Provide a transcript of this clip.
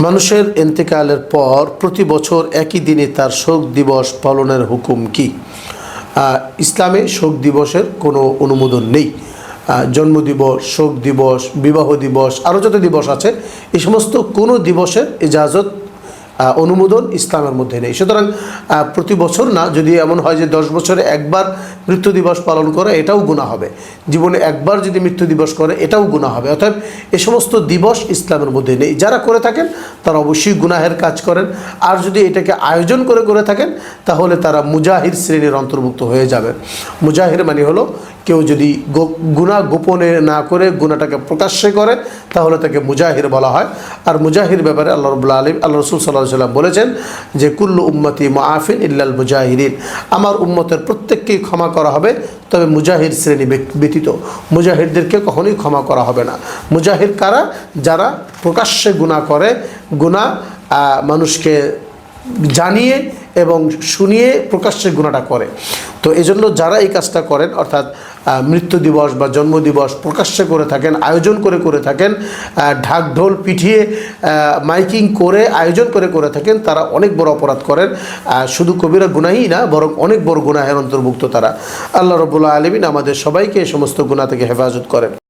মানুষের এন্তেকালের পর প্রতি বছর একই দিনে তার শোক দিবস পালনের হুকুম কি? ইসলামে শোক দিবসের কোনো অনুমোদন নেই। জন্ম জন্মদিবস শোক দিবস, বিবাহ দিবস, আরও যত দিবস আছে, এই সমস্ত কোনো দিবসের ইজাজত অনুমোদন ইসলামের মধ্যে নেই। সুতরাং প্রতি বছর না, যদি এমন হয় যে দশ বছরে একবার মৃত্যু দিবস পালন করে, এটাও গুণা হবে। জীবনে একবার যদি মৃত্যু দিবস করে, এটাও গুণা হবে। অর্থাৎ এ সমস্ত দিবস ইসলামের মধ্যে নেই। যারা করে থাকেন, তারা অবশ্যই গুনাহের কাজ করেন। আর যদি এটাকে আয়োজন করে করে থাকেন, তাহলে তারা মুজাহির শ্রেণির অন্তর্ভুক্ত হয়ে যাবে। মুজাহির মানে হলো, কেউ যদি গো- গুনাহ গোপনে না করে গুনাহটাকে প্রকাশ্যে করে, তাহলে তাকে মুজাহির বলা হয়। আর মুজাহির ব্যাপারে আল্লাহ রবুল্লা আলিম আল্লাহ রসুল সাল্লাহ সাল্লাম বলেছেন যে, কুল্লু উম্মতি মাহফিন ইল্লাল মুজাহিরিন আমার উম্মতের প্রত্যেককেই ক্ষমা করা হবে, তবে মুজাহির শ্রেণি ব্যতীত। মুজাহিদদেরকে কখনোই ক্ষমা করা হবে না। মুজাহির কারা? যারা প্রকাশ্যে গুণা করে গুণা মানুষকে জানিয়ে এবং শুনিয়ে প্রকাশ্যে গুণাটা করে। তো এজন্য যারা এই কাজটা করেন অর্থাৎ মৃত্যু দিবস বা জন্ম দিবস প্রকাশ্যে করে থাকেন আয়োজন করে করে থাকেন ঢাক ঢোল আহ, মাইকিং করে আয়োজন করে করে থাকেন তারা অনেক বড় অপরাধ করেন। শুধু কবিরা গুনাহি না বরং অনেক বড় গুনাহের অন্তর্ভুক্ত তারা। আল্লাহ রবুল্লাহ আলমিন আমাদের সবাইকে এই সমস্ত গুণা থেকে হেফাজত করেন।